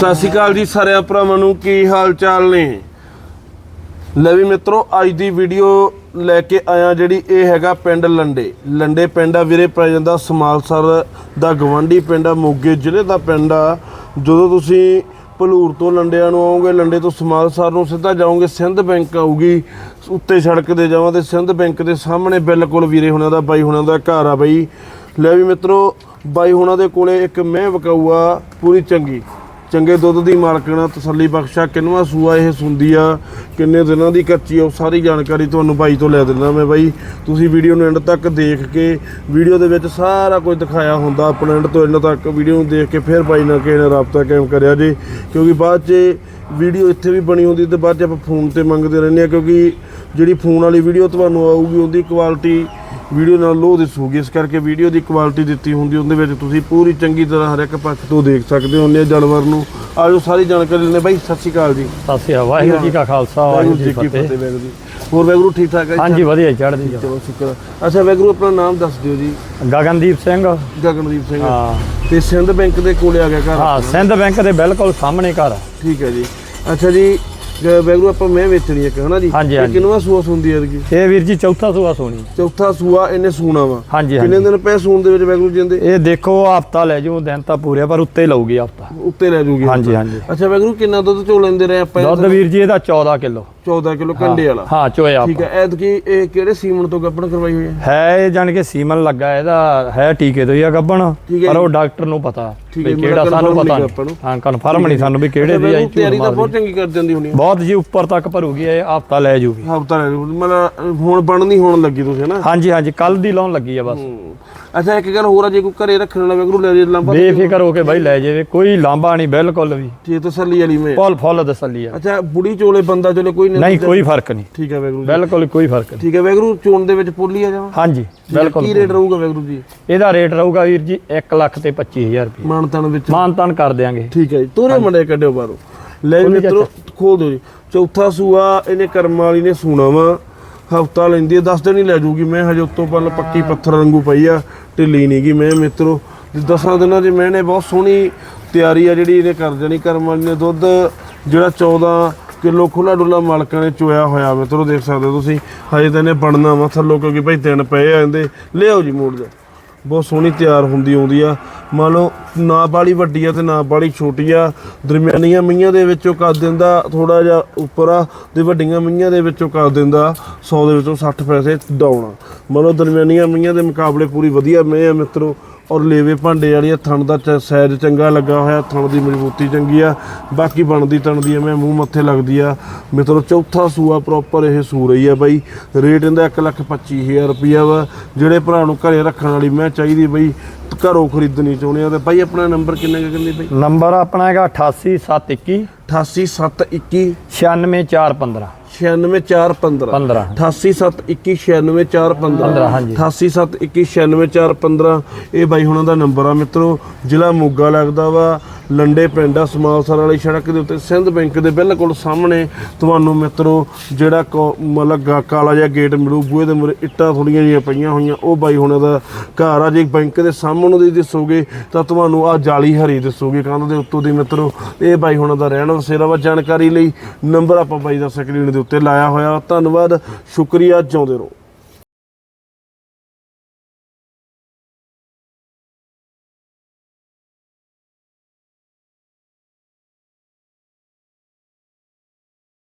ਸਤਿ ਸ਼੍ਰੀ ਅਕਾਲ ਜੀ ਸਾਰਿਆਂ ਭਰਾਵਾਂ ਨੂੰ, ਕੀ ਹਾਲ ਚਾਲ ਨੇ? ਲੈ ਵੀ ਮਿੱਤਰੋ, ਅੱਜ ਦੀ ਵੀਡੀਓ ਲੈ ਕੇ ਆਇਆ ਜਿਹੜੀ ਇਹ ਹੈਗਾ ਪਿੰਡ ਲੰਡੇ। ਲੰਡੇ ਪਿੰਡ ਆ ਵੀਰੇ, ਪੈ ਜਾਂਦਾ ਸਮਾਲਸਰ ਦਾ ਗਵੰਡੀ ਪਿੰਡ ਆ, ਮੋਗੇ ਜ਼ਿਲ੍ਹੇ ਦਾ ਪਿੰਡ ਆ। ਜਦੋਂ ਤੁਸੀਂ ਭਲੂਰ ਤੋਂ ਲੰਡਿਆਂ ਨੂੰ ਆਓਗੇ, ਲੰਡੇ ਤੋਂ ਸਮਾਲਸਰ ਨੂੰ ਸਿੱਧਾ ਜਾਓਗੇ, ਸਿੰਧ ਬੈਂਕ ਆਊਗੀ, ਉੱਤੇ ਸੜਕ ਤੇ ਜਾਵਾਂ ਤੇ ਸਿੰਧ ਬੈਂਕ ਦੇ ਸਾਹਮਣੇ ਬਿਲਕੁਲ ਵੀਰੇ ਹੁਣਾਂ ਦਾ, ਬਾਈ ਹੁਣਾਂ ਦਾ ਘਰ ਆ ਬਾਈ। ਲੈ ਵੀ ਮਿੱਤਰੋ, ਬਾਈ ਹੁਣਾਂ ਦੇ ਕੋਲੇ ਇੱਕ ਮਹਿ ਵਕਾਊ ਪੂਰੀ ਚੰਗੀ। ਚੰਗੇ ਦੁੱਧ ਦੀ ਮਾਲਕਣਾ, ਤਸੱਲੀ ਬਖਸ਼ਾ ਕਿੰਨਵਾ ਸੂਆ ਇਹ ਸੁੰਦੀ ਆ, ਕਿੰਨੇ ਦਿਨਾਂ ਦੀ ਕੱਚੀ ਆ, ਉਹ ਸਾਰੀ ਜਾਣਕਾਰੀ ਤੁਹਾਨੂੰ ਬਾਈ ਤੋਂ ਲੈ ਦਿੰਦਾ ਮੈਂ ਬਾਈ ਤੁਸੀਂ ਵੀਡੀਓ ਨੂੰ ਐਂਡ ਤੱਕ ਦੇਖ ਕੇ, ਵੀਡੀਓ ਦੇ ਵਿੱਚ ਸਾਰਾ ਕੁਝ ਦਿਖਾਇਆ ਹੁੰਦਾ, ਆਪਣਾ ਐਂਡ ਤੋਂ ਐਂਡ ਤੱਕ ਵੀਡੀਓ ਨੂੰ ਦੇਖ ਕੇ ਫਿਰ ਬਾਈ ਨਾਲ ਕਿਸੇ ਨਾਲ ਰਾਬਤਾ ਕਾਇਮ ਕਰਿਆ ਜੇ, ਕਿਉਂਕਿ ਬਾਅਦ 'ਚ ਵੀਡੀਓ ਇੱਥੇ ਵੀ ਬਣੀ ਹੁੰਦੀ ਤੇ ਬਾਅਦ 'ਚ ਆਪਾਂ ਫੋਨ ਤੇ ਮੰਗਦੇ ਰਹਿੰਦੇ ਆ ਕਿਉਂਕਿ ਜਿਹੜੀ ਫੋਨ ਵਾਲੀ ਵੀਡੀਓ ਤੁਹਾਨੂੰ ਆਊਗੀ, ਉਹਦੀ ਕੁਆਲਿਟੀ ਵੀਡੀਓ ਨਾਲ ਲੋ ਦਿਸੂਗੀ ਇਸ ਕਰਕੇ ਵੀਡੀਓ ਦੀ ਕੁਆਲਿਟੀ ਦਿੱਤੀ ਹੁੰਦੀ ਉਹਦੇ ਵਿੱਚ ਤੁਸੀਂ ਪੂਰੀ ਚੰਗੀ ਤਰ੍ਹਾਂ ਹਰ ਇੱਕ ਪੱਖ ਤੋਂ ਦੇਖ ਸਕਦੇ ਹੋ ਨੇ ਜਾਨਵਰ ਨੂੰ। ਆਜੋ ਸਾਰੀ ਜਾਣਕਾਰੀ ਲੈਣੇ ਬਾਈ ਸਤਿ ਸ਼੍ਰੀ ਅਕਾਲ ਜੀ। ਸਤਿ ਸ਼੍ਰੀ ਅਕਾਲ ਵਾਹਿਗੁਰੂ ਜੀ ਕਾ ਖਾਲਸਾ ਵਾਹਿਗੁਰੂ ਜੀ ਜੀ ਕੀ ਫਤਿਹ। ਵੈਗੁਰੂ ਜੀ। ਹੋਰ ਵੈਗਰੂ ਠੀਕ ਠਾਕ ਹੈ? ਜੀ? ਹਾਂਜੀ ਵਧੀਆ ਚੜ੍ਹਦੀ ਕਲਾ। ਚਲੋ ਸ਼ੁਕਰ। ਅੱਛਾ ਵੈਗਰੂ ਆਪਣਾ ਨਾਮ ਦੱਸ ਦਿਓ ਜੀ। ਗਗਨਦੀਪ ਸਿੰਘ। ਗਗਨਦੀਪ ਸਿੰਘ। ਹਾਂ। ਤੇ ਸਿੰਧ ਬੈਂਕ ਦੇ ਕੋਲੇ ਆ ਗਿਆ ਘਰ ਹਾਂ ਸਿੰਧ ਬੈਂਕ ਦੇ ਬਿਲਕੁਲ ਸਾਹਮਣੇ ਘਰ। ਠੀਕ ਹੈ ਜੀ। ਅੱਛਾ ਜੀ ਜ- ਵੈਗਰੂ ਆਪਾਂ ਮੈਂ ਵੇਚਣੀ ਇੱਕ ਹਨਾ ਜੀ? ਹਾਂਜੀ, ਇਹ ਹਾਂਜੀ। ਕਿੰਨਵਾਂ ਸੂਆ ਸੁੰਦੀ ਹੈ ਜੀ ਇਹ ਵੀਰ ਜੀ ਚੌਥਾ ਸੂਆ ਸੋਣੀ। ਚੌਥਾ ਸੂਆ ਇਹਨੇ ਸੂਣਾ ਵਾ। ਹਾਂਜੀ ਕਿੰਨੇ ਦਿਨ ਪਏ ਸੂਣ ਦੇ ਵਿੱਚ ਵੈਗਰੂ ਜਿੰਦੇ ਇਹ ਦੇਖੋ ਹਫਤਾ ਲੈ ਜਾਓ ਦਿਨ ਤਾਂ ਪੂਰੇ ਆ, ਪਰ ਉੱਤੇ ਲਊਗੀ ਹਫਤਾ। ਉੱਤੇ ਲੈ ਜੂਗੀ ਹਾਂਜੀ ਹਾਂਜੀ। ਅੱਛਾ ਵੈਗਰੂ ਕਿੰਨਾ ਦੁੱਧ ਚੋ ਲੈਂਦੇ ਰਹੇ ਆਪਾਂ ਦੁੱਧ ਵੀਰ ਜੀ ਇਹਦਾ 14 ਕਿਲੋ। 14 ਕਿਲੋ ਕੰਡੇ ਵਾਲਾ। ਹਾਂ ਚੋਇਆ ਠੀਕ ਹੈ ਐਤਕੀ ਇਹ ਕਿਹੜੇ ਸੀਮਨ ਤੋਂ ਗੱਪਣ ਕਰਵਾਈ ਹੋਈ ਹੈ? ਹੈ ਇਹ ਜਾਣ ਕੇ ਸੀਮਨ ਲੱਗਾ ਇਹਦਾ ਹੈ ਟੀਕੇ ਤੋਂ ਹੀ ਆ ਹੈ ਪਰ ਉਹ। ਡਾਕਟਰ ਨੂੰ ਪਤਾ। ਵੀ ਕਿਹੜਾ ਸਾਨੂੰ ਪਤਾ ਨਹੀਂ। ਹਾਂ ਕਨਫਰਮ ਨਹੀਂ ਸਾਨੂੰ ਵੀ ਕਿਹੜੇ ਦੀ ਆਈ ਤਿਆਰੀ ਤਾਂ ਬਹੁਤ ਚੰਗੀ ਕਰ ਜਾਂਦੀ ਹੋਣੀ ਬਹੁਤ ਜੀ ਉੱਪਰ ਤੱਕ ਭਰੂਗੀ ਇਹ ਹਫਤਾ ਲੈ ਜੂਗੀ। ਹਫਤਾ ਲੈ ਜੂ ਮਤਲਬ ਹੁਣ ਬਣਨੀ ਹੋਣ ਲੱਗੀ ਤੁਸੀਂ ਹਨਾ? ਹਾਂਜੀ ਹਾਂਜੀ ਕੱਲ ਦੀ ਲਾਉਣ ਲੱਗੀ ਆ ਬਸ। ਅੱਛਾ ਇੱਕ ਗੱਲ ਹੋਰ ਆ ਜੇ ਕੋਈ ਘਰੇ ਰੱਖਣ ਵਾਲਾ ਵੈਗਰੂ ਲੈ ਜੇ ਲੰਬਾ ਬੇਫਿਕਰ ਹੋ ਕੇ ਬਾਈ ਲੈ ਜਾਵੇ ਕੋਈ ਲਾਂਬਾ ਨਹੀਂ ਬਿਲਕੁਲ ਵੀ। ਠੀਕ ਤਸੱਲੀ ਵਾਲੀ ਮੈਂ। ਫੁੱਲ ਫੁੱਲ ਤਸੱਲੀ ਆ। ਅੱਛਾ ਬੁੜੀ ਚੋਲੇ ਬੰਦਾ ਚੋਲੇ ਕੋਈ ਨਹੀਂ ਨਹੀਂ ਕੋਈ ਫ਼ਰਕ ਨਹੀਂ। ਠੀਕ ਹੈ ਵੈਗਰੂ ਜੀ। ਬਿਲਕੁਲ ਕੋਈ ਫ਼ਰਕ ਨਹੀਂ। ਠੀਕ ਹੈ ਵੈਗਰੂ ਚੋਣ ਦੇ ਵਿੱਚ ਪੋਲੀ ਆ ਜਾਵਾਂ ਹਾਂਜੀ ਕੀ ਬਿਲਕੁਲ ਰੇਟ ਰਹੂਗਾ ਵੈਗਰੂ ਜੀ? ਇਹਦਾ ਰੇਟ ਰਹੂਗਾ ਵੀਰ ਜੀ 1 ਲੱਖ ਤੇ 25000 ਰੁਪਏ। ਮਾਨਤਾਨ ਵਿੱਚ। ਮਾਨ ਤਾਨ ਕਰ ਦਿਆਂਗੇ। ਠੀਕ ਹੈ ਜੀ ਤੋਰੇ ਮੰਡੇ ਕੱਢਿਓ ਬਾਹਰੋਂ। ਲੈ ਮਿੱਤਰੋ ਖੋਲ ਦਿਓ ਜੀ। ਚੌਥਾ ਸੂਆ ਇਹਨੇ ਕਰਮ ਵਾਲੀ ਨੇ ਸੂਣਾ ਵਾ। ਹਫਤਾ ਲੈਂਦੀ ਹੈ 10 ਦਿਨ ਹੀ ਲੈ ਜੂਗੀ ਮੈਂ। ਹਜੇ ਉੱਤੋਂ ਪੱਲ ਪੱਕੀ ਪੱਥਰ ਵਾਂਗੂ ਪਈ ਆ ਢਿੱਲੀ ਨਹੀਂ ਗੀ ਮੈਂ ਮਿੱਤਰੋ। 10 ਦਿਨਾਂ 'ਚ ਮੈਂ ਨੇ ਬਹੁਤ ਸੋਹਣੀ ਤਿਆਰੀ ਆ ਜਿਹੜੀ ਇਹਨੇ ਕਰ ਦੇਣੀ। ਕਰਮ ਵਾਲੀ ਨੇ ਦੁੱਧ ਜਿਹੜਾ 14 ਕਿਲੋ ਖੁੱਲਾ ਡੁੱਲਾ ਮਾਲਕਾਂ ਨੇ ਚੋਇਆ ਹੋਇਆ ਮਿੱਤਰੋ ਦੇਖ ਸਕਦੇ ਹੋ ਤੁਸੀਂ। ਹਜੇ ਤਾਂ ਇਹਨੇ ਬਣਨਾ ਵਾ ਥੱਲੋਂ, ਕਿਉਂਕਿ ਭਾਈ ਦਿਨ ਪਏ ਆ ਇਹਦੇ। ਲਿਆਓ ਜੀ ਮੋੜ ਜਾ। ਬਹੁਤ ਸੋਹਣੀ ਤਿਆਰ ਹੁੰਦੀ ਆਉਂਦੀ ਆ। ਮੰਨ ਲਓ, ਨਾ ਬਾਲੀ ਵੱਡੀ ਆ ਤੇ ਨਾ ਬਾਲੀ ਛੋਟੀ ਆ। ਦਰਮਿਆਨੀਆਂ ਮਈਆਂ ਦੇ ਵਿੱਚੋਂ ਕਰ ਦਿੰਦਾ ਥੋੜਾ ਜਿਹਾ ਉੱਪਰ ਆ, ਤੇ ਵੱਡੀਆਂ ਮਈਆਂ ਦੇ ਵਿੱਚੋਂ ਕਰ ਦਿੰਦਾ 100 ਦੇ ਵਿੱਚੋਂ 60 ਪੈਸੇ ਡਾਉਣ ਆ। ਮੰਨ ਲਓ, ਦਰਮਿਆਨੀਆਂ ਮਈਆਂ ਦੇ ਮੁਕਾਬਲੇ ਪੂਰੀ ਵਧੀਆ, ਮੈਂ ਆ ਮਿੱਤਰੋ। ਔਰ ਲੇਵੇ ਭਾਂਡੇ ਵਾਲੀ ਆ ਥਣ ਦਾ ਚ- ਸਾਈਜ਼ ਚੰਗਾ ਲੱਗਾ ਹੋਇਆ ਥਣ ਦੀ ਮਜ਼ਬੂਤੀ ਚੰਗੀ ਆ ਬਾਕੀ ਬਣਦੀ ਤਣਦੀ ਮੈਂ ਮੂੰਹ ਮੱਥੇ ਲੱਗਦੀ ਆ। ਮਿੱਤਰੋ ਚੌਥਾ ਸੂਆ ਪ੍ਰੋਪਰ ਇਹ ਸੂ ਰਹੀ ਆ ਬਾਈ। ਰੇਟ ਇਹਦਾ 125000 ਰੁਪਿਆ ਵਾ। ਜਿਹੜੇ ਭਰਾ ਨੂੰ ਘਰੇ ਰੱਖਣ ਵਾਲੀ ਮੈਂ ਚਾਹੀਦੀ ਬਈ ਘਰੋਂ ਖਰੀਦਣੀ ਚਾਹੁੰਦੇ ਆ ਤੇ ਬਾਈ ਆਪਣਾ ਨੰਬਰ ਕਿੰਨਾ ਕੁ ਕਹਿੰਦੇ ਬਾਈ? ਨੰਬਰ ਆਪਣਾ ਹੈਗਾ 88721 88721 96415 96415 15 88721 ਹਾਂਜੀ। 88721 ਇਹ ਬਾਈ ਹੁਣਾਂ ਦਾ ਨੰਬਰ ਆ ਮਿੱਤਰੋ। ਜ਼ਿਲ੍ਹਾ ਮੋਗਾ ਲੱਗਦਾ ਵਾ। ਲੰਡੇ ਪਿੰਡ ਆ ਸਮਾਲਸਰ ਵਾਲੀ ਸੜਕ ਦੇ ਉੱਤੇ, ਸਿੰਧ ਬੈਂਕ ਦੇ ਬਿਲਕੁਲ ਸਾਹਮਣੇ ਤੁਹਾਨੂੰ ਮਿੱਤਰੋ, ਜਿਹੜਾ ਕੋ- ਮਤਲਬ ਗਾ- ਕਾਲਾ ਜਿਹਾ ਗੇਟ ਮਿਲੂ, ਬੂਹੇ ਦੇ ਮੂਹਰੇ ਇੱਟਾਂ ਥੋੜੀਆਂ ਜਿਹੀਆਂ ਪਈਆਂ ਹੋਈਆਂ, ਉਹ ਬਾਈ ਹੁਣਾਂ ਦਾ ਘਰ ਆ, ਜੇ ਬੈਂਕ ਦੇ ਸਾਹਮਣੇ ਦੀ ਦਿਸੋਗੇ, ਤਾਂ ਤੁਹਾਨੂੰ ਆ ਜਾਲੀ ਹਰੀ ਦਿਸੋਗੇ ਕੰਧ ਦੇ ਉੱਤੋਂ ਦੀ ਮਿੱਤਰੋ। ਇਹ ਬਾਈ ਹੁਣਾਂ ਦਾ ਰਹਿਣ ਵਸੇਰਾ ਵਾ, ਜਾਣਕਾਰੀ ਲਈ ਨੰਬਰ ਆਪਾਂ ਬਾਈ ਦਾ ਸਕਰੀਨ ਦੇ ਉੱਤੇ ਲਾਇਆ ਹੋਇਆ ਧੰਨਵਾਦ, ਸ਼ੁਕਰੀਆ ਜਿਉਂਦੇ ਰਹੋ।